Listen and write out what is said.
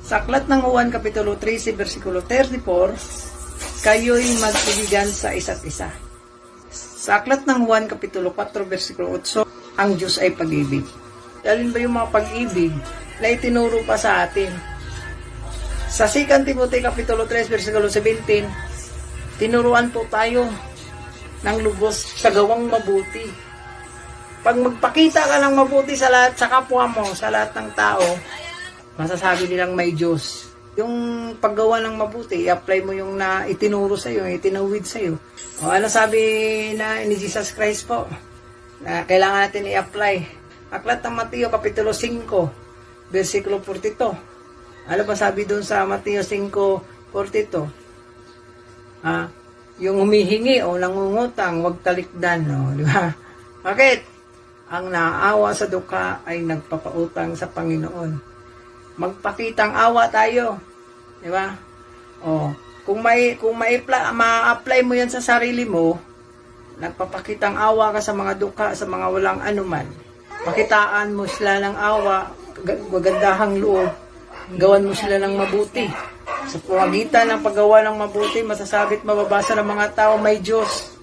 Sa aklat ng Juan Kapitulo 13, versikulo 34, kayo'y magsibigan sa isa't isa. Sa aklat ng Juan Kapitulo 4, versikulo 8, ang Diyos ay pag-ibig. Dalin ba yung mga pag-ibig na itinuro pa sa atin? Sa 2 Timothy Kapitulo 3, versikulo 17, tinuruan po tayo ng lubos sa gawang mabuti. Pag magpakita ka ng mabuti sa lahat, sa kapwa mo, sa lahat ng tao, masasabi nilang may Diyos. Yung paggawa ng mabuti, i-apply mo yung na itinuro sa iyo, itinawid sa iyo. O ano sabi na ni Jesus Christ po? Na kailangan natin i-apply. Aklat ng Mateo Kapitulo 5, versikulo 42. Ano ba sabi doon sa Mateo 5:42? Ah, yung humihingi o nangungutang, wag talikdan, no, di ba? Bakit? Ang naawa sa dukha ay nagpapautang sa Panginoon. Magpakitang awa tayo, di ba? O, kung may kung may ma-apply mo 'yan sa sarili mo, nagpapakitang awa ka sa mga dukha, sa mga walang anuman. Pakitaan mo sila ng awa, ga- magandahang loob, gawan mo sila ng mabuti. Sa pamagitan ng paggawa ng mabuti, masasabit mababasa ng mga tao may Diyos.